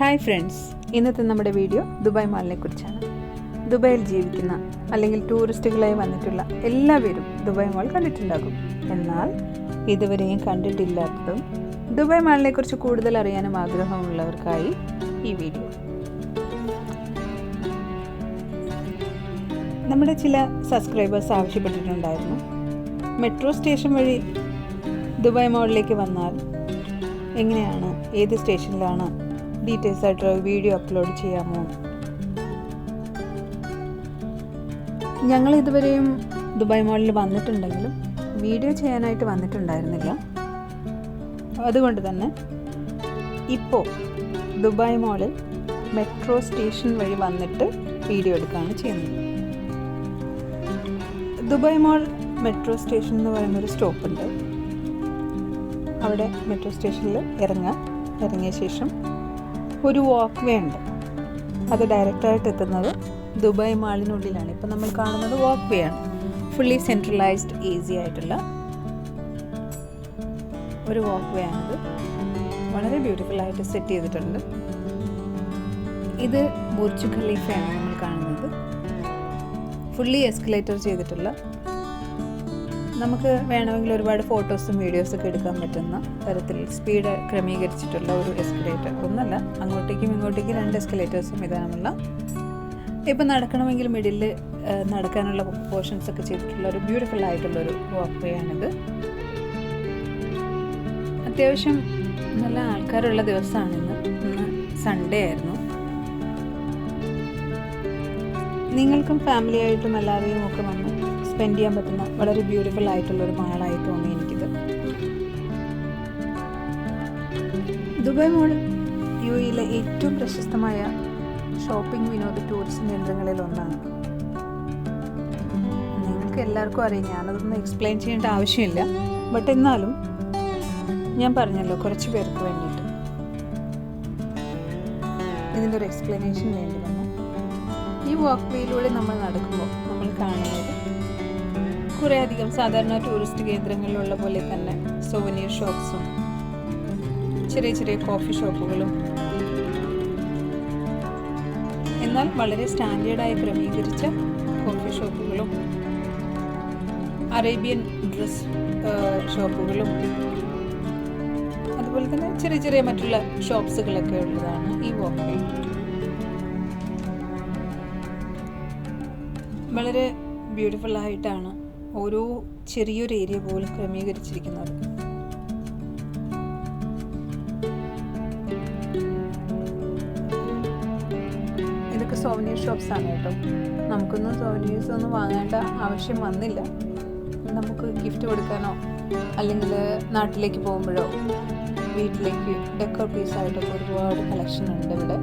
Hi friends ഇന്നത്തെ നമ്മുടെ video Dubai മാളിനെ കുറിച്ചാണ് ദുബായിൽ ജീവിക്കുന്ന അല്ലെങ്കിൽ ടൂറിസ്റ്റുകളായി വന്നിട്ടുള്ള എല്ലാവരും ദുബായ് മാൾ കണ്ടിട്ടുണ്ടാകും. എന്നാൽ ഇതുവരെയും കണ്ടിട്ടില്ലാത്തതും ദുബായ് മാളിനെ കുറിച്ച് കൂടുതൽ അറിയാനും ആഗ്രഹമുള്ളവർക്കായി ഈ വീഡിയോ. നമ്മുടെ ചില സബ്സ്ക്രൈബേഴ്സ് ആവശ്യപ്പെട്ടിട്ടുണ്ടായിരുന്നു. മെട്രോ സ്റ്റേഷൻ വഴി ദുബായ് മാളിലേക്ക് വന്നാൽ എങ്ങനെയാണ് ഏത് സ്റ്റേഷനിലാണ് ഡീറ്റെയിൽസ് ആയിട്ടുള്ള വീഡിയോ അപ്ലോഡ് ചെയ്യാമോ? ഞങ്ങൾ ഇതുവരെയും ദുബായ് മോളിൽ വന്നിട്ടുണ്ടെങ്കിലും വീഡിയോ ചെയ്യാനായിട്ട് വന്നിട്ടുണ്ടായിരുന്നില്ല. അതുകൊണ്ട് തന്നെ ഇപ്പോൾ ദുബായ് മോളിൽ മെട്രോ സ്റ്റേഷൻ വഴി വന്നിട്ട് വീഡിയോ എടുക്കുകയാണ് ചെയ്യുന്നത്. ദുബായ് മോൾ മെട്രോ സ്റ്റേഷൻ എന്ന് പറയുന്നൊരു സ്റ്റോപ്പുണ്ട് അവിടെ മെട്രോ സ്റ്റേഷനിൽ ഇറങ്ങാം ഇറങ്ങിയ ശേഷം ഒരു വാക്ക് വേ ഉണ്ട്. അത് ഡയറക്റ്റായിട്ട് എത്തുന്നത് ദുബായ് മാളിനുള്ളിലാണ്. ഇപ്പം നമ്മൾ കാണുന്നത് വാക്ക് വേ ആണ്. ഫുള്ളി സെൻട്രലൈസ്ഡ് ഈസി ആയിട്ടുള്ള ഒരു വാക്ക് വേ ആണിത്. വളരെ ബ്യൂട്ടിഫുൾ ആയിട്ട് സെറ്റ് ചെയ്തിട്ടുണ്ട്. ഇത് ബുർജ് ഖലീഫയാണ് നമ്മൾ കാണുന്നത്. ഫുള്ളി എസ്കലേറ്റർ ചെയ്തിട്ടുള്ള നമുക്ക് വേണമെങ്കിൽ ഒരുപാട് ഫോട്ടോസും വീഡിയോസും ഒക്കെ എടുക്കാൻ പറ്റുന്ന തരത്തിൽ സ്പീഡ് ക്രമീകരിച്ചിട്ടുള്ള ഒരു എസ്കലേറ്റർ ഒന്നല്ല. അങ്ങോട്ടേക്കും ഇങ്ങോട്ടേക്കും രണ്ട് എസ്കലേറ്റേഴ്സും ഇതാണുള്ള. ഇപ്പം നടക്കണമെങ്കിൽ മിഡിൽ നടക്കാനുള്ള പോർഷൻസ് ഒക്കെ ചെയ്തിട്ടുള്ള ഒരു ബ്യൂട്ടിഫുൾ ആയിട്ടുള്ള ഒരു വാക്ക് വേ ആണിത്. അത്യാവശ്യം നല്ല ആൾക്കാരുള്ള ദിവസമാണ് ഇന്ന്. ഇന്ന് സൺഡേ ആയിരുന്നു. നിങ്ങൾക്കും ഫാമിലിയായിട്ടും എല്ലാവരെയും ഒക്കെ സ്പെൻഡ് ചെയ്യാൻ പറ്റുന്ന വളരെ ബ്യൂട്ടിഫുൾ ആയിട്ടുള്ള ഒരു മാളായി തോന്നി എനിക്കിത്. ദുബായ് മോൾ യു എയിലെ ഏറ്റവും പ്രശസ്തമായ ഷോപ്പിംഗ് വിനോദ ടൂറിസം കേന്ദ്രങ്ങളിൽ ഒന്നാണ്. നിങ്ങൾക്ക് എല്ലാവർക്കും അറിയാം ഞാനതൊന്നും എക്സ്പ്ലെയിൻ ചെയ്യേണ്ട ആവശ്യമില്ല. ബട്ട് എന്നാലും ഞാൻ പറഞ്ഞല്ലോ കുറച്ച് പേർക്ക് വേണ്ടിയിട്ട്. ഇതിന്റെ ഒരു എക്സ്പ്ലനേഷൻ വേണ്ടി വന്നു. ഈ വാക്ക് വേയിലൂടെ നമ്മൾ നടക്കുമ്പോൾ നമ്മൾ കാണുന്നത് കുറേ അധികം സാധാരണ ടൂറിസ്റ്റ് കേന്ദ്രങ്ങളിലുള്ള പോലെ തന്നെ സോവനീർ ഷോപ്സും ചെറിയ ചെറിയ കോഫി ഷോപ്പുകളും എന്നാൽ വളരെ സ്റ്റാൻഡേർഡായി ക്രമീകരിച്ച കോഫി ഷോപ്പുകളും അറേബ്യൻ ഡ്രസ് ഷോപ്പുകളും അതുപോലെ തന്നെ ചെറിയ ചെറിയ മറ്റുള്ള ഷോപ്സുകളൊക്കെ ഉള്ളതാണ് ഈ വോക്ക് വളരെ ബ്യൂട്ടിഫുൾ ആയിട്ടാണ് ഓരോ ചെറിയൊരു ഏരിയ പോലും ക്രമീകരിച്ചിരിക്കുന്നത്. ഇതൊക്കെ സോവനീർ ഷോപ്സ് ആണ് കേട്ടോ. നമുക്കൊന്നും സോവനീർസ് ഒന്നും വാങ്ങേണ്ട ആവശ്യം വന്നില്ല. നമുക്ക് ഗിഫ്റ്റ് കൊടുക്കാനോ അല്ലെങ്കിൽ നാട്ടിലേക്ക് പോകുമ്പോഴോ വീട്ടിലേക്ക് ഡെക്കോർ പീസായിട്ടൊക്കെ ഒരുപാട് കളക്ഷൻ ഉണ്ട് ഇവിടെ.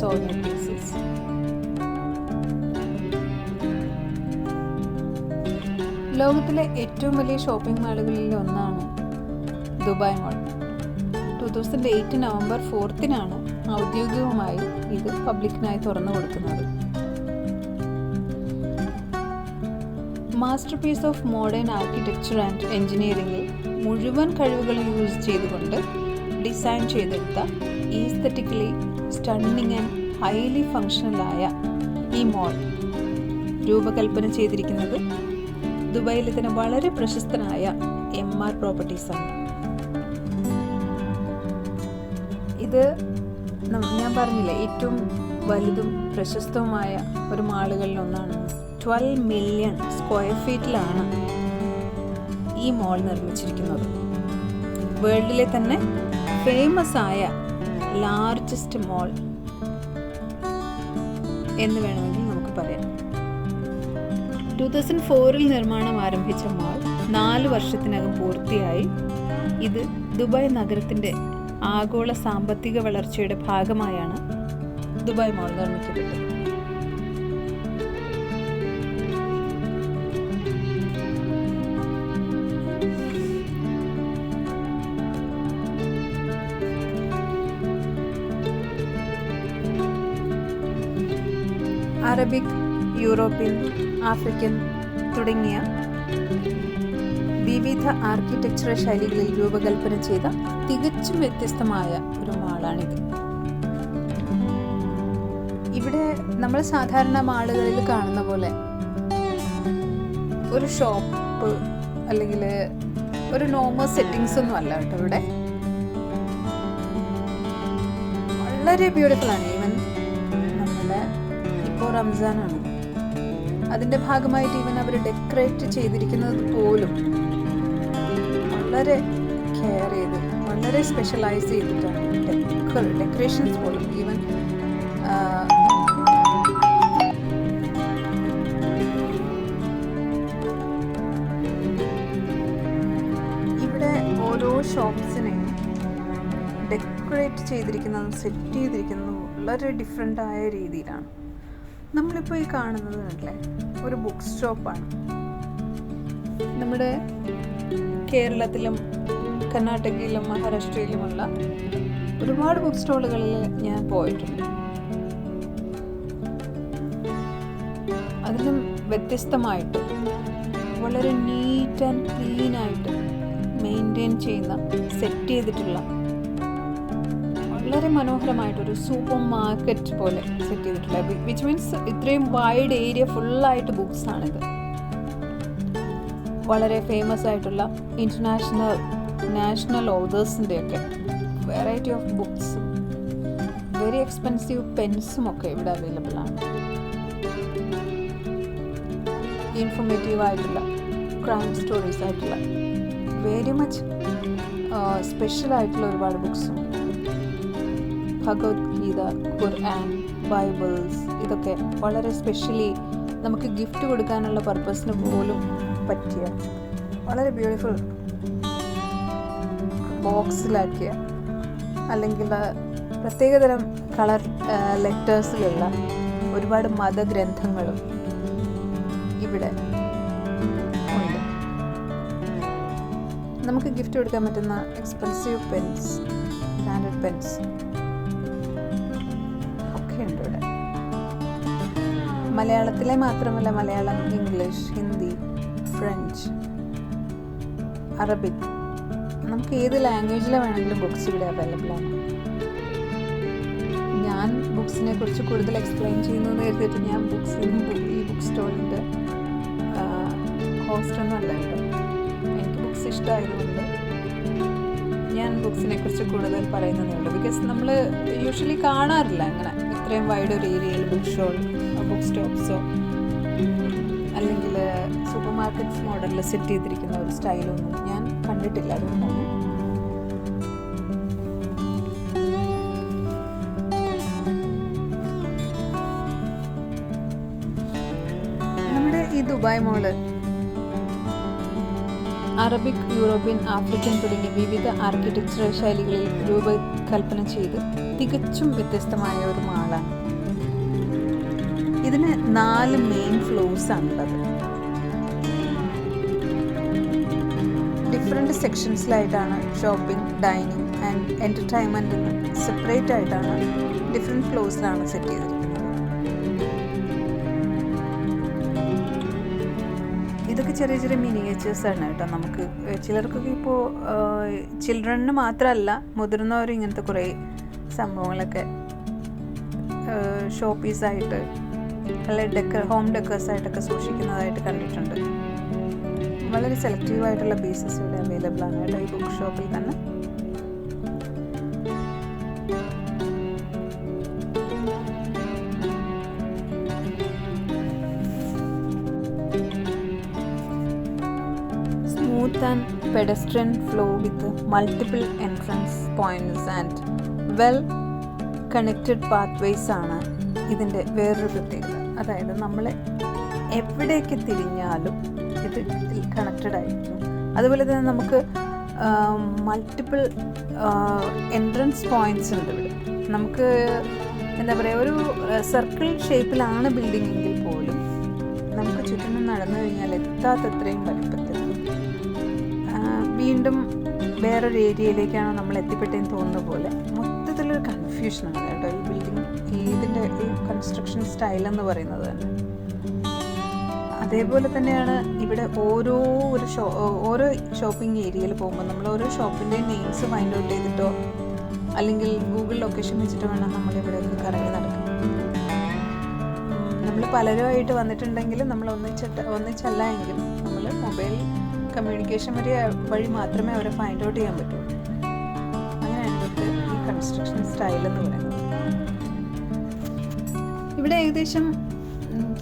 സോവനീർ പീസസ് ലോകത്തിലെ ഏറ്റവും വലിയ ഷോപ്പിംഗ് മാളുകളിൽ ഒന്നാണ് Dubai mall. Two thousand eight November ഫോർത്തിനാണ് ഔദ്യോഗികമായി ഇത് പബ്ലിക്കിനായി തുറന്നു കൊടുക്കുന്നത്. Master piece of modern architecture and എഞ്ചിനീയറിംഗിൽ മുഴുവൻ കഴിവുകളും യൂസ് ചെയ്തുകൊണ്ട് ഡിസൈൻ ചെയ്തെടുത്ത ഈസ്തറ്റിക്കലി സ്റ്റണ്ണിങ് ആൻഡ് ഹൈലി ഫങ്ഷണലായ ഈ മോൾ രൂപകൽപ്പന ചെയ്തിരിക്കുന്നത് ദുബായിലെ തന്നെ വളരെ പ്രശസ്തനായ എം ആർ പ്രോപ്പർട്ടീസ് ആണ്. ഇത് ഞാൻ പറഞ്ഞില്ലേ ഏറ്റവും വലുതും പ്രശസ്തവുമായ ഒരു മാളുകളിൽ ഒന്നാണ്. ട്വൽവ് മില്യൺ സ്ക്വയർ ഫീറ്റിലാണ് ഈ മോൾ നിർമ്മിച്ചിരിക്കുന്നത്. വേൾഡിലെ തന്നെ ഫേമസ് ആയ ലാർജസ്റ്റ് മോൾ എന്ന് വേണമെങ്കിൽ നമുക്ക് പറയാം. ടു തൗസൻഡ് ഫോറിൽ നിർമ്മാണം ആരംഭിച്ച മാൾ നാല് വർഷത്തിനകം പൂർത്തിയായി. ഇത് ദുബായ് നഗരത്തിന്റെ ആഗോള സാമ്പത്തിക വളർച്ചയുടെ ഭാഗമായാണ് ദുബായ് മാൾ നിർമ്മിക്കപ്പെട്ടത്. അറബിക് യൂറോപ്യൻ ആഫ്രിക്കൻ തുടങ്ങിയ വിവിധ ആർക്കിടെക്ചർ ശൈലികളിൽ രൂപകൽപ്പന ചെയ്ത തികച്ചും വ്യത്യസ്തമായ ഒരു മാളാണിത്. ഇവിടെ നമ്മൾ സാധാരണ മാളുകളിൽ കാണുന്ന പോലെ ഒരു ഷോപ്പ് അല്ലെങ്കിൽ ഒരു നോർമൽ സെറ്റിങ്സ് ഒന്നും അല്ല കേട്ടോ ഇവിടെ. വളരെ ബ്യൂട്ടിഫുൾ ആണ്. ഈവൻ നമ്മുടെ ഇപ്പോൾ റംസാനാണ്. അതിന്റെ ഭാഗമായിട്ട് ഈവൻ അവർ ഡെക്കറേറ്റ് ചെയ്തിരിക്കുന്നത് പോലും വളരെ കെയർ ചെയ്ത് വളരെ സ്പെഷ്യലൈസ് ചെയ്തിട്ടാണ്. ഡെക്കർ ഡെക്കറേഷൻസ് പോലും ഈവൻ ഇവിടെ ഓരോ ഷോപ്സിനെയും ഡെക്കറേറ്റ് ചെയ്തിരിക്കുന്നതും സെറ്റ് ചെയ്തിരിക്കുന്നതും വളരെ ഡിഫറെന്റ് ആയ രീതിയിലാണ്. നമ്മളിപ്പോൾ ഈ കാണുന്നത് അല്ലേ? ഒരു ബുക്ക് സ്റ്റോപ്പാണ് നമ്മുടെ കേരളത്തിലും കർണാടകയിലും മഹാരാഷ്ട്രയിലുമുള്ള ഒരുപാട് ബുക്ക് സ്റ്റോളുകളിൽ ഞാൻ പോയിട്ടുണ്ട്. അതിലും വ്യത്യസ്തമായിട്ട് വളരെ നീറ്റ് ആൻഡ് ക്ലീൻ ആയിട്ട് മെയിന്റെയിൻ ചെയ്യുന്ന സെറ്റ് ചെയ്തിട്ടുള്ള വളരെ മനോഹരമായിട്ടൊരു സൂപ്പർ മാർക്കറ്റ് പോലെ സെറ്റ് ചെയ്തിട്ടുള്ള വിച്ച് മീൻസ് ഇത്രയും വൈഡ് ഏരിയ ഫുള്ളായിട്ട് ബുക്സ് ആണിത്. വളരെ ഫേമസ് ആയിട്ടുള്ള ഇന്റർനാഷണൽ നാഷണൽ ഓതേഴ്സിന്റെ ഒക്കെ variety of books very expensive പെൻസും ഒക്കെ ഇവിടെ അവൈലബിൾ ആണ്. ഇൻഫോർമേറ്റീവ് ആയിട്ടുള്ള ക്രൈം സ്റ്റോറീസ് ആയിട്ടുള്ള വെരി മച്ച് സ്പെഷ്യൽ ആയിട്ടുള്ള ഒരുപാട് ബുക്സും ഭഗവത്ഗീത ഖുർആൻ ബൈബിൾസ് ഇതൊക്കെ വളരെ സ്പെഷ്യലി നമുക്ക് ഗിഫ്റ്റ് കൊടുക്കാനുള്ള പർപ്പസിന് പോലും പറ്റിയ വളരെ ബ്യൂട്ടിഫുൾ ബോക്സിലാക്കിയ അല്ലെങ്കിൽ പ്രത്യേകതരം കളർ ലെറ്റേഴ്സിലുള്ള ഒരുപാട് മതഗ്രന്ഥങ്ങളും ഇവിടെ നമുക്ക് ഗിഫ്റ്റ് കൊടുക്കാൻ പറ്റുന്ന എക്സ്പെൻസീവ് പെൻസ് സ്റ്റാൻഡേർഡ് പെൻസ് മലയാളത്തിലെ മാത്രമല്ല Malayalam English Hindi French Arabic. നമുക്ക് ഏത് ലാംഗ്വേജിൽ വേണമെങ്കിലും ബുക്സ് ഇവിടെ അവൈലബിൾ ആണ്. ഞാൻ ബുക്സിനെ കുറിച്ച് കൂടുതൽ എക്സ്പ്ലെയിൻ ചെയ്യുന്നു എന്ന് കരുതിയിട്ട് ഞാൻ ബുക്സ് ഈ ബുക്ക് സ്റ്റോറിന്റെ ഹോസ്റ്റ് ഒന്നും അല്ല കേട്ടോ. എനിക്ക് ബുക്സ് ഇഷ്ടമായതുകൊണ്ട് ഞാൻ ബുക്സിനെ കുറിച്ച് കൂടുതൽ പറയുന്നതേ ഉള്ളൂ. ബിക്കോസ് നമ്മൾ യൂഷ്വലി കാണാറില്ല അങ്ങനെ. ഇത്രയും വൈഡ് ഒരു ഏരിയയിൽ ബുക്ക് ഷോൾ ബുക്ക് സ്റ്റോപ്സോ അല്ലെങ്കിൽ സൂപ്പർ മാർക്കറ്റ്സ് മോഡലിൽ സെറ്റ് ചെയ്തിരിക്കുന്ന ഒരു സ്റ്റൈലൊന്നും ഞാൻ കണ്ടിട്ടില്ല അതുകൊണ്ടാണ്. നമ്മുടെ ഈ Dubai mall Arabic European African തുടങ്ങിയ വിവിധ ആർക്കിടെക്ചറൽ ശൈലികളിൽ രൂപകൽപ്പന ചെയ്ത് തികച്ചും വ്യത്യസ്തമായ ഒരു മാളാണ് ഇതിന് നാല് മെയിൻ ഫ്ലോർസ് ആണുള്ളത്. Different സെക്ഷൻസിലായിട്ടാണ് shopping dining and entertainment separate ആയിട്ടാണ് ഡിഫറെന്റ് ഫ്ലോർസിലാണ് സെറ്റ് ചെയ്തിരിക്കുന്നത്. ഇതൊക്കെ ചെറിയ ചെറിയ മിനിയേച്ചേഴ്സ് ആണ് കേട്ടോ നമുക്ക്. ചിലർക്കൊക്കെ ഇപ്പോൾ ചിൽഡ്രണിന് മാത്രമല്ല മുതിർന്നവരും ഇങ്ങനത്തെ കുറേ സംഭവങ്ങളൊക്കെ ഷോ പീസായിട്ട് അല്ലെ ഡെക്കർ ഹോം ഡെക്കേഴ്സായിട്ടൊക്കെ സൂക്ഷിക്കുന്നതായിട്ട് കണ്ടിട്ടുണ്ട്. വളരെ സെലക്റ്റീവ് ആയിട്ടുള്ള പീസസ് ഇവിടെ അവൈലബിൾ ആണ് കേട്ടോ ഈ ബുക്ക് ഷോപ്പിൽ തന്നെ. Smooth and pedestrian flow with multiple entrance points and well connected pathways ആണ് ഇതിന്റെ വേറൊരു പ്രത്യേകത. അതായത് നമ്മൾ എവിടേക്ക് തിരിഞ്ഞാലും ഇത് കണക്റ്റഡ് ആയിരിക്കും. അതുപോലെ തന്നെ നമുക്ക് മൾട്ടിപ്പിൾ എൻട്രൻസ് പോയിന്റ്സ് ഉണ്ട് ഇവിടെ. നമുക്ക് എന്താ പറയുക ഒരു സർക്കിൾ ഷേപ്പിലാണ് ബിൽഡിംഗ് എങ്കിൽ പോലും നമുക്ക് ചുറ്റിനും നടന്നു കഴിഞ്ഞാൽ എത്താത്തത്രയും വലിപ്പത്തിൽ വീണ്ടും വേറൊരു ഏരിയയിലേക്കാണ് നമ്മൾ എത്തിപ്പെട്ടേന്ന് തോന്നുന്ന പോലെ കൺഫ്യൂഷനാണ് കേട്ടോ. ഈ ബിൽഡിംഗ് ഇതിന്റെ ഈ കൺസ്ട്രക്ഷൻ സ്റ്റൈൽ എന്ന് പറയുന്നത് തന്നെ. അതേപോലെ തന്നെയാണ് ഇവിടെ ഓരോ ഒരു ഷോ ഓരോ ഷോപ്പിംഗ് ഏരിയയിൽ പോകുമ്പോൾ നമ്മൾ ഓരോ ഷോപ്പിന്റെയും നെയിംസ് ഫൈൻഡ് ഔട്ട് ചെയ്തിട്ടോ അല്ലെങ്കിൽ ഗൂഗിൾ ലൊക്കേഷൻ വെച്ചിട്ട് വേണം നമ്മൾ ഇവിടെ കറങ്ങി നടക്കാൻ. നമ്മൾ പലരുമായിട്ട് വന്നിട്ടുണ്ടെങ്കിൽ നമ്മൾ ഒന്നിച്ചിട്ട് ഒന്നിച്ചല്ല എങ്കിൽ നമ്മൾ മൊബൈൽ കമ്മ്യൂണിക്കേഷൻ വഴി വഴി മാത്രമേ അവരെ ഫൈൻഡ് ഔട്ട് ചെയ്യാൻ പറ്റുള്ളൂ. സ്റ്റൈൽ എന്ന് പറയുന്നത് ഇവിടെ ഏകദേശം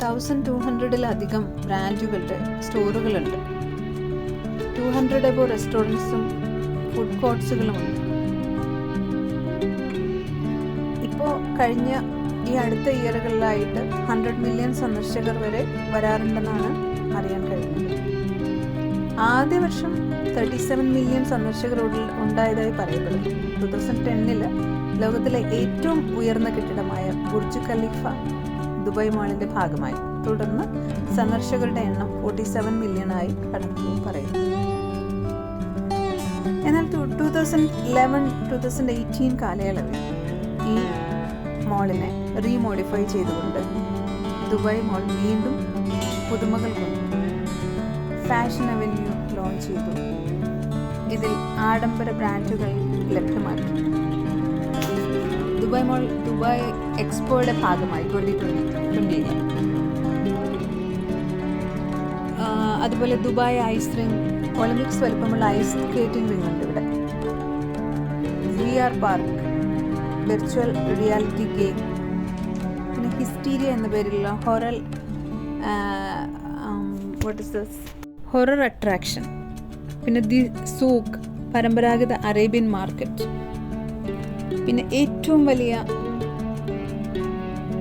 തൗസൻഡ് ടു ഹൺഡ്രഡിലധികം ബ്രാൻഡുകളുടെ സ്റ്റോറുകളുണ്ട്. ടു ഹൺഡ്രഡ് എബോ റെസ്റ്റോറന്റ്സും ഫുഡ് കോർട്സുകളും ഉണ്ട് ഇപ്പോൾ കഴിഞ്ഞ ഈ അടുത്ത ഇയറുകളിലായിട്ട് ഹൺഡ്രഡ് മില്യൺ സന്ദർശകർ വരെ വരാറുണ്ടെന്നാണ് അറിയാൻ കഴിയുന്നത്. ആദ്യ വർഷം തേർട്ടി സെവൻ മില്യൺ സന്ദർശകർ ഉണ്ടായതായി പറയപ്പെടുന്നു. ടു തൗസൻഡ് ടെന്നിൽ ലോകത്തിലെ ഏറ്റവും ഉയർന്ന കെട്ടിടമായ ബുർജ് ഖലീഫ ദുബായ് മാളിന്റെ ഭാഗമായി. തുടർന്ന് സന്ദർശകരുടെ എണ്ണം ഫോർട്ടി സെവൻ ആയി കടന്നു പറയുന്നു. എന്നാൽ two thousand eleven two thousand eighteen കാലയളവിൽ ഈ മോളിനെ റീമോഡിഫൈ ചെയ്തുകൊണ്ട് ദുബായ് മോൾ വീണ്ടും പുതുമകൾ കൊണ്ടു ഫാഷൻ അവന്യൂ ലോഞ്ച് ചെയ്തു. ഇതിൽ ആഡംബര ബ്രാൻഡുകൾ ലഭ്യമാക്കി. ദുബായ് മോൾ ദുബായ് എക്സ്പോയുടെ ഭാഗമായി ട്വന്റി ട്വന്റി ട്വന്റിയിൽ അതുപോലെ ദുബായ് ഐസ് റിംഗ് ഒളിമ്പിക്സ് വലുപ്പമുള്ള ഐസ് സ്കേറ്റിംഗ് റിംഗ് ഉണ്ട് ഇവിടെ. V R park virtual reality game പിന്നെ ഹിസ്റ്റീരിയ എന്ന പേരിലുള്ള horror what is this horror attraction പിന്നെ ദി സൂക്ക് പരമ്പരാഗത അറേബ്യൻ മാർക്കറ്റ്. പിന്നെ ഏറ്റവും വലിയ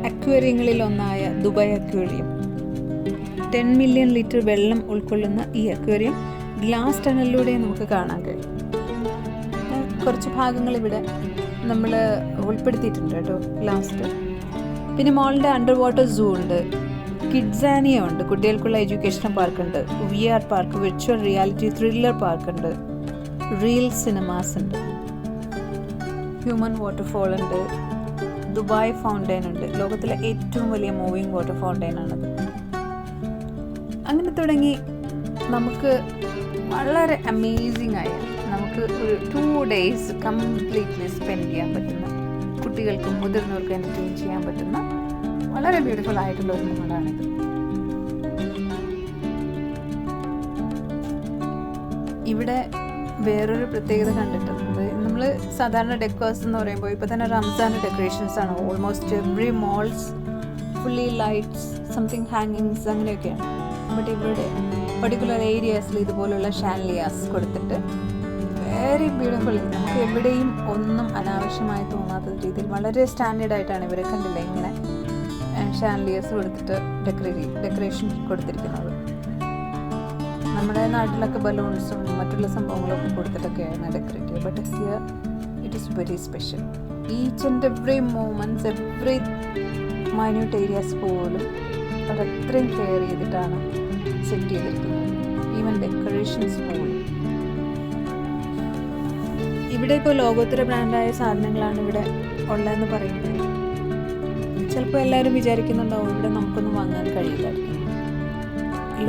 അക്വേറിയങ്ങളിൽ ഒന്നായ Dubai aquarium. Ten million litre വെള്ളം ഉൾക്കൊള്ളുന്ന ഈ അക്വേറിയം ഗ്ലാസ് ടണലിലൂടെ നമുക്ക് കാണാൻ കഴിയും. കുറച്ച് ഭാഗങ്ങൾ ഇവിടെ നമ്മൾ ഉൾപ്പെടുത്തിയിട്ടുണ്ട് കേട്ടോ ലാസ്റ്റ് പിന്നെ മോളിന്റെ അണ്ടർ വാട്ടർ സൂ ഉണ്ട് കിഡ്സാനിയ ഉണ്ട് കുട്ടികൾക്കുള്ള എഡ്യൂക്കേഷണൽ പാർക്ക് ഉണ്ട് V R park virtual reality thriller park ഉണ്ട് റിയൽ സിനിമാസ് ഉണ്ട്. ഹ്യൂമൻ വാട്ടർഫോൾ ഉണ്ട്. ദുബായ് ഫൗണ്ടൈൻ ഉണ്ട്. ലോകത്തിലെ ഏറ്റവും വലിയ മൂവിങ് വാട്ടർ ഫൗണ്ടൈൻ ആണത് അങ്ങനെ തുടങ്ങി നമുക്ക് വളരെ അമേസിങ് ആയ നമുക്ക് ഒരു ടു ഡേയ്സ് കംപ്ലീറ്റ്ലി സ്പെൻഡ് ചെയ്യാൻ പറ്റുന്ന കുട്ടികൾക്കും മുതിർന്നവർക്കും എന്റർടൈൻ ചെയ്യാൻ പറ്റുന്ന വളരെ ബ്യൂട്ടിഫുൾ ആയിട്ടുള്ള ഒരു മൂടാണിത് ഇവിടെ വേറൊരു പ്രത്യേകത കണ്ടിട്ടുണ്ട്. സാധാരണ ഡെക്കേഴ്സ് എന്ന് പറയുമ്പോൾ ഇപ്പോൾ തന്നെ റംസാൻ ഡെക്കറേഷൻസ് ആണ്. Almost every malls fully lights something ഹാങ്ങിങ്സ് അങ്ങനെയൊക്കെയാണ്. ബട്ട് ഇവിടെ പർട്ടിക്കുലർ ഏരിയാസിൽ ഇതുപോലുള്ള ഷാൻലിയാസ് കൊടുത്തിട്ട് വെരി ബ്യൂട്ടിഫുൾ നമുക്ക് എവിടെയും ഒന്നും അനാവശ്യമായി തോന്നാത്ത രീതിയിൽ വളരെ സ്റ്റാൻഡേർഡ് ആയിട്ടാണ് ഇവരെ കണ്ടില്ല ഇങ്ങനെ ഷാൻലിയേഴ്സ് കൊടുത്തിട്ട് ഡെക്കറേറ്റ് ഡെക്കറേഷൻ കൊടുത്തിരിക്കുന്നത്. നമ്മുടെ നാട്ടിലൊക്കെ ബലൂൺസും മറ്റുള്ള സംഭവങ്ങളൊക്കെ കൊടുത്തിട്ടൊക്കെയാണ് ഡെക്കറേറ്റ് ചെയ്യുക but here it is very special each and every moments every minute areas പോലും അതത്രയും കെയർ ചെയ്തിട്ടാണ് സെറ്റ് ചെയ്തിരിക്കുന്നത്. ഈവൻ ഡെക്കറേഷൻസ് പോലും. ഇവിടെ ഇപ്പോൾ ലോകോത്തര ബ്രാൻഡായ സാധനങ്ങളാണ് ഇവിടെ ഉള്ളതെന്ന് പറയുന്നത്. ചിലപ്പോൾ എല്ലാവരും വിചാരിക്കുന്നുണ്ടാവും ഇവിടെ നമുക്കൊന്നും വാങ്ങാൻ കഴിയില്ലായിരിക്കും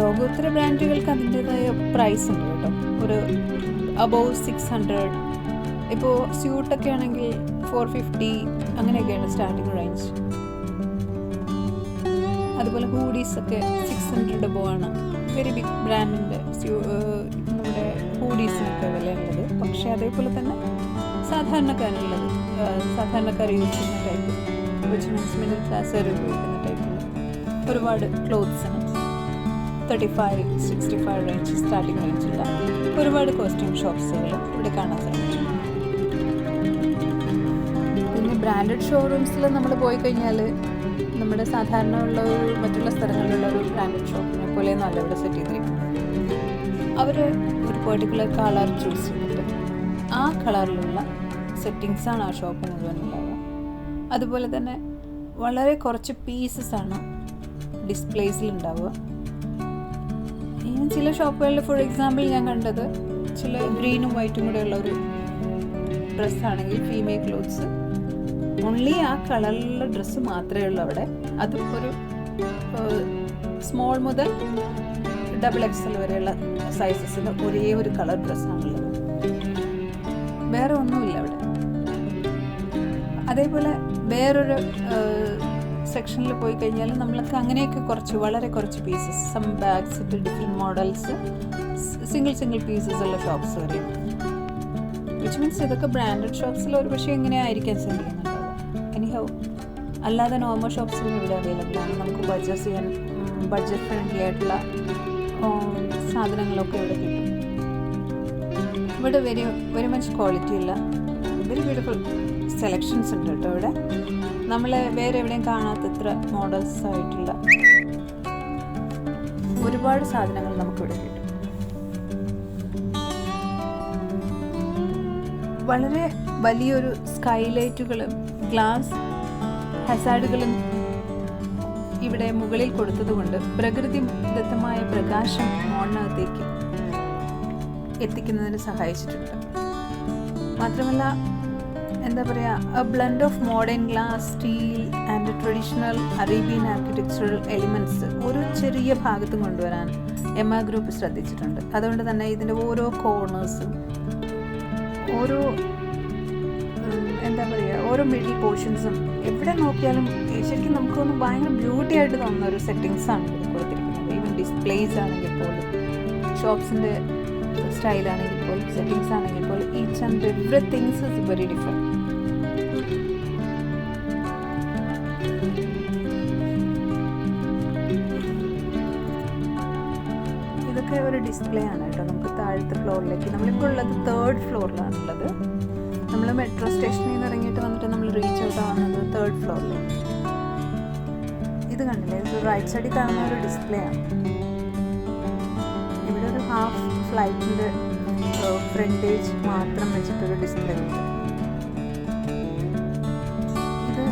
ലോകോത്തര ബ്രാൻഡുകൾക്ക് അതിന്റെതായ പ്രൈസ് ഉണ്ട് കേട്ടോ. ഒരു അബവ് സിക്സ് ഹൺഡ്രഡ് ഇപ്പോൾ സ്യൂട്ടൊക്കെ ആണെങ്കിൽ ഫോർ ഫിഫ്റ്റി അങ്ങനെയൊക്കെയാണ് സ്റ്റാർട്ടിങ് റേഞ്ച് അതുപോലെ ഹൂഡീസ് ഒക്കെ സിക്സ് ഹൺഡ്രഡ് അബോ ആണ് വെരി ബിഗ് ബ്രാൻഡിന്റെ നമ്മുടെ ഹൂഡീസിനൊക്കെ വിലയുള്ളത്. പക്ഷേ അതേപോലെ തന്നെ സാധാരണക്കാരുള്ളത്. സാധാരണക്കാർ യൂസ് ചെയ്യുന്ന ടൈപ്പ് വിച്ച് മീൻസ് മിഡിൽ ക്ലാസ്സുകാർ ഉപയോഗിക്കുന്ന ടൈപ്പുള്ള ഒരുപാട് ക്ലോത്ത്സിന് thirty five sixty five range starting റേഞ്ചുള്ള ഒരുപാട് കോസ്റ്റ്യൂം ഷോപ്സുകൾ ഇവിടെ കാണാൻ സാധിക്കും. പിന്നെ ബ്രാൻഡഡ് ഷോറൂംസിൽ നമ്മൾ പോയി കഴിഞ്ഞാൽ നമ്മുടെ സാധാരണ ഉള്ള ഒരു മറ്റുള്ള സ്ഥലങ്ങളിലുള്ള ഒരു ബ്രാൻഡഡ് ഷോപ്പിനെ പോലെ അല്ല ഇവിടെ സെറ്റ് ചെയ്തിരിക്കുന്നത്. അവർ ഒരു പെർട്ടിക്കുലർ കളർ ചൂസ് ചെയ്തിട്ട് ആ കളറിലുള്ള സെറ്റിങ്സാണ് ആ ഷോപ്പ് മുഴുവൻ ഉണ്ടാവുക അതുപോലെ തന്നെ വളരെ കുറച്ച് പീസസ് ആണ് ഡിസ്പ്ലേസിൽ ഉണ്ടാവുക. ചില ഷോപ്പുകളിൽ ഫോർ എക്സാമ്പിൾ ഞാൻ കണ്ടത് ചില ഗ്രീനും വൈറ്റും കൂടെ ഉള്ള ഒരു ഡ്രസ്സാണെങ്കിൽ ഫീമെയിൽ ക്ലോത്ത്സ് ഓൺലി ആ കളറിലുള്ള ഡ്രസ്സ് മാത്രമേ ഉള്ളൂ അവിടെ. അതും ഒരു സ്മോൾ മുതൽ ഡബിൾ എക്സൽ വരെയുള്ള സൈസസിന് ഒരേ ഒരു കളർ ഡ്രസ്സാണുള്ളത് വേറെ ഒന്നുമില്ല അവിടെ. അതേപോലെ വേറൊരു സെക്ഷനിൽ പോയി കഴിഞ്ഞാൽ നമ്മൾക്ക് അങ്ങനെയൊക്കെ കുറച്ച് വളരെ കുറച്ച് pieces some bags different models single single pieces ഉള്ള ഷോപ്സ് വരെയും വിച്ച് മീൻസ് ഇതൊക്കെ ബ്രാൻഡഡ് ഷോപ്സിൽ ഒരു പക്ഷേ ഇങ്ങനെ ആയിരിക്കാൻ ശ്രമിക്കുന്നുണ്ടാവുക. എനി അല്ലാതെ നോർമൽ ഷോപ്സും ഇവിടെ അവൈലബിൾ ആണ്. നമുക്ക് ബഡ്ജറ്റ് ചെയ്യാൻ ബഡ്ജറ്റ് ഫ്രണ്ട്ലി ആയിട്ടുള്ള സാധനങ്ങളൊക്കെ ഇവിടെ കിട്ടും. ഇവിടെ വെരി വെരി മച്ച് ക്വാളിറ്റി ഇല്ല വെരി ബ്യൂട്ടിഫുൾ സെലക്ഷൻസ് ഉണ്ട് കേട്ടോ ഇവിടെ. നമ്മൾ വേറെ എവിടെയും കാണാത്തത്ര മോഡൽസ് ആയിട്ടുള്ള ഒരുപാട് സാധനങ്ങൾ നമുക്കിവിടെ കിട്ടും. വളരെ വലിയൊരു സ്കൈലൈറ്റുകളും ഗ്ലാസ് ഹസാഡുകളും ഇവിടെ മുകളിൽ കൊടുത്തതുകൊണ്ട് പ്രകൃതി ദത്തമായ പ്രകാശം മോളിനകത്തേക്ക് എത്തിക്കുന്നതിന് സഹായിച്ചിട്ടുണ്ട്. മാത്രമല്ല എന്താ പറയുക blend of modern glass steel and traditional Arabian architectural elements ഒരു ചെറിയ ഭാഗത്തും കൊണ്ടുവരാൻ എം ആ ഗ്രൂപ്പ് ശ്രദ്ധിച്ചിട്ടുണ്ട്. അതുകൊണ്ട് തന്നെ ഇതിന്റെ ഓരോ കോർണേഴ്സും ഓരോ എന്താ പറയുക ഓരോ മിഡിൽ പോർഷൻസും എവിടെ നോക്കിയാലും ശരിക്കും നമുക്കൊന്ന് ഭയങ്കര ബ്യൂട്ടി ആയിട്ട് തോന്നുന്ന ഒരു സെറ്റിങ്സ് ആണ് കൊടുത്തിരിക്കുന്നത്. ഈവൻ ഡിസ്പ്ലേസ് ആണെങ്കിൽ പോലും ഷോപ്സിന്റെ സ്റ്റൈലാണെങ്കിൽ പോലും സെറ്റിങ്സ് ആണെങ്കിൽ പോലും each and every things is very different display ആണ് കേട്ടോ. നമുക്ക് താഴത്തെ ഫ്ലോറിലേക്ക് നമ്മളിപ്പോൾ ഉള്ളത് തേർഡ് ഫ്ലോറിലാണുള്ളത് നമ്മൾ മെട്രോ സ്റ്റേഷനിൽ നിന്ന് ഇറങ്ങിയിട്ട് വന്നിട്ട് നമ്മൾ റീച്ച് ഔട്ട് ആവുന്നത് തേർഡ് ഫ്ലോറിലേക്ക് ഇത് കണ്ടില്ലേ? ഇത് റൈറ്റ് സൈഡിൽ കാണുന്ന ഒരു ഡിസ്പ്ലേ ആണ്. ഇവിടെ ഒരു ഹാഫ് ഫ്ലൈറ്റിന്റെ ഫ്രണ്ടേജ് മാത്രം വെച്ചിട്ടൊരു ഡിസ്പ്ലേ ഉണ്ട്. ഇത്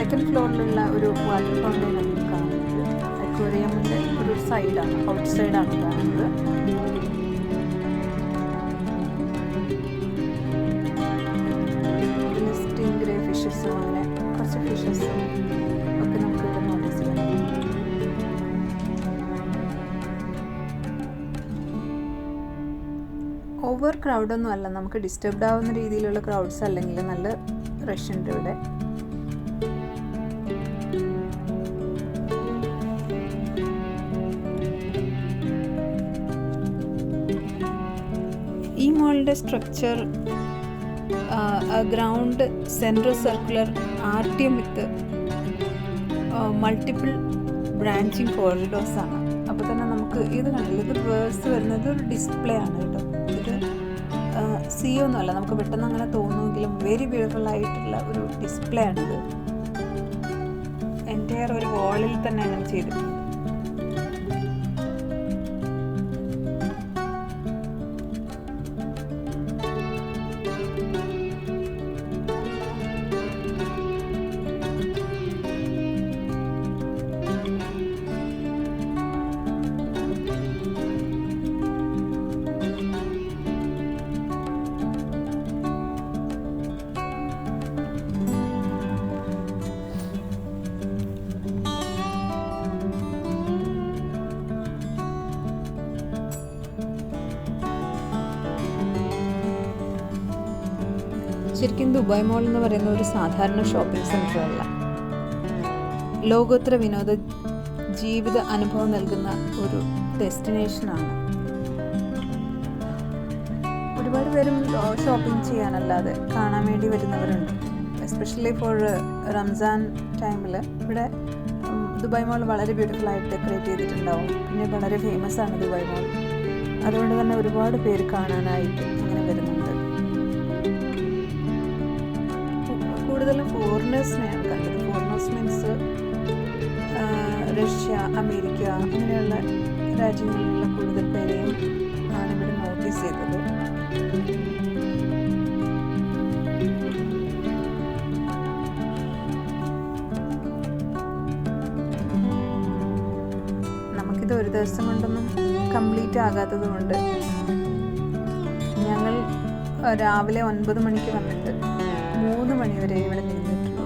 സെക്കൻഡ് ഫ്ലോറിലുള്ള ഒരു വാട്ടർ ഫൗണ്ടൈൻ ആണ് കാണുന്നത് അക്വേറിയമിന്റെ ഒരു സൈഡാണ് ഔട്ട് സൈഡാണ് കാണുന്നത് പിന്നെ സ്റ്റിംഗ് ഗ്രേ ഫിഷസും അങ്ങനെ കുറച്ച് ഫിഷസും ഒക്കെ നമുക്ക് ഇവിടെ നോട്ടീസ് ചെയ്യാം. ഓവർ ക്രൗഡൊന്നും അല്ല നമുക്ക് ഡിസ്റ്റർബ്ഡ് ആവുന്ന രീതിയിലുള്ള ക്രൗഡ്സ് അല്ലെങ്കിൽ നല്ല റഷ് ഉണ്ട് ഇവിടെ. ഈ മോളിന്റെ structure ground central circular R T M with multiple branching corridors ആണ്. അപ്പോൾ തന്നെ നമുക്ക് ഇത് കണ്ടില്ല? ഇത് വേഴ്സ് വരുന്നത് ഒരു ഡിസ്പ്ലേ ആണ് കേട്ടോ. ഇത് സി ഒന്നുമല്ല നമുക്ക് പെട്ടെന്ന് അങ്ങനെ തോന്നുമെങ്കിലും വെരി ബ്യൂട്ടിഫുൾ ആയിട്ടുള്ള ഒരു ഡിസ്പ്ലേ ആണിത്. എന്റെ ഒരു വാളിൽ തന്നെ അങ്ങനെ ചെയ്തിട്ടുണ്ട്. ശരിക്കും ദുബായ് മോൾ എന്ന് പറയുന്ന ഒരു സാധാരണ ഷോപ്പിംഗ് സെന്റർ അല്ല. ലോകോത്തര വിനോദ ജീവിത അനുഭവം നൽകുന്ന ഒരു ഡെസ്റ്റിനേഷനാണ് ഒരുപാട് പേരും ഷോപ്പിംഗ് ചെയ്യാനല്ലാതെ കാണാൻ വേണ്ടി വരുന്നവരുണ്ട്. എസ്പെഷ്യലി ഫോർ റംസാൻ ടൈമിൽ ഇവിടെ ദുബായ് മോൾ വളരെ ബ്യൂട്ടിഫുൾ ആയിട്ട് ഡെക്കറേറ്റ് ചെയ്തിട്ടുണ്ടാവും. പിന്നെ വളരെ ഫേമസ് ആണ് ദുബായ് മോൾ അതുകൊണ്ട് തന്നെ ഒരുപാട് പേര് കാണാനായിട്ട് ഇങ്ങനെ വരുന്നുണ്ട്. കൂടുതലും ഫോറിനേഴ്സിനെയാണ് കണ്ടത്. ഫോറിനേഴ്സ് മീൻസ് റഷ്യ അമേരിക്ക അങ്ങനെയുള്ള രാജ്യങ്ങളിലുള്ള കൂടുതൽ പേരെയും ആണ് ഇവിടെ നോട്ടീസ് ചെയ്തത്. നമുക്കിത് ഒരു ദിവസം കൊണ്ടൊന്നും കംപ്ലീറ്റ് ആകാത്തത് കൊണ്ട് ഞങ്ങൾ രാവിലെ ഒൻപത് മണിക്ക് വന്നിട്ട് മൂന്ന് മണിവരെ ഇവിടെ നിന്നിട്ടുള്ളൂ.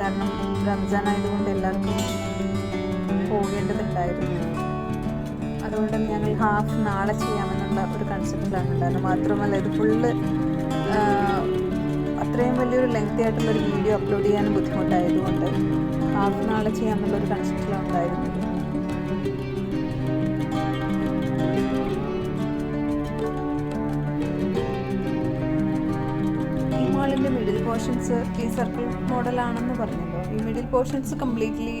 കാരണം റംസാൻ ആയതുകൊണ്ട് എല്ലാവർക്കും പോകേണ്ടതുണ്ടായിരുന്നു. അതുകൊണ്ട് ഞങ്ങൾ ഹാഫ് നാളെ ചെയ്യാമെന്നുള്ള ഒരു കൺസെപ്റ്റിലാണ് ഉണ്ടായിരുന്നത്. മാത്രമല്ല ഇത് ഫുള്ള് അത്രയും വലിയൊരു ലെങ്തി ആയിട്ടുള്ളൊരു വീഡിയോ അപ്ലോഡ് ചെയ്യാനും ബുദ്ധിമുട്ടായതുകൊണ്ട് ഹാഫ് നാളെ ചെയ്യാമെന്നുള്ളൊരു കൺസെപ്റ്റിലാണ് ഉണ്ടായിരുന്നത്. പോർഷൻസ് ഈ സർക്കിൾ മോഡലാണെന്ന് പറഞ്ഞല്ലോ. ഈ മിഡിൽ പോർഷൻസ് കംപ്ലീറ്റ്ലി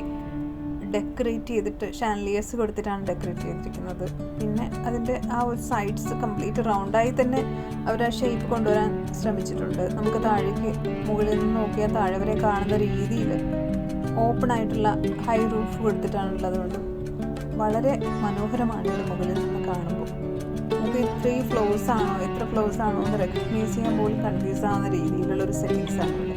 ഡെക്കറേറ്റ് ചെയ്തിട്ട് ഷാൻലിയേഴ്സ് കൊടുത്തിട്ടാണ് ഡെക്കറേറ്റ് ചെയ്തിരിക്കുന്നത്. പിന്നെ അതിന്റെ ആ ഒരു സൈഡ്സ് കംപ്ലീറ്റ് റൗണ്ടായി തന്നെ അവർ ആ ഷേപ്പ് കൊണ്ടുവരാൻ ശ്രമിച്ചിട്ടുണ്ട്. നമുക്ക് താഴേക്ക് മുകളിൽ നിന്ന് നോക്കിയാൽ താഴെ വരെ കാണുന്ന രീതിയിൽ ഓപ്പൺ ആയിട്ടുള്ള ഹൈ റൂഫ് കൊടുത്തിട്ടാണുള്ളത് കൊണ്ട് വളരെ മനോഹരമാണ് മുകളിൽ നിന്ന് കാണുമ്പോൾ ഇത്രയും ഫ്ലോസ് ആണോ? എത്ര ഫ്ലോസ് ആണോ എന്ന് റെക്കഗ്നൈസ് ചെയ്യാൻ പോലും കൺഫ്യൂസ് ആവുന്ന രീതിയിലുള്ള ഒരു സെറ്റിങ്സ് ആണ്.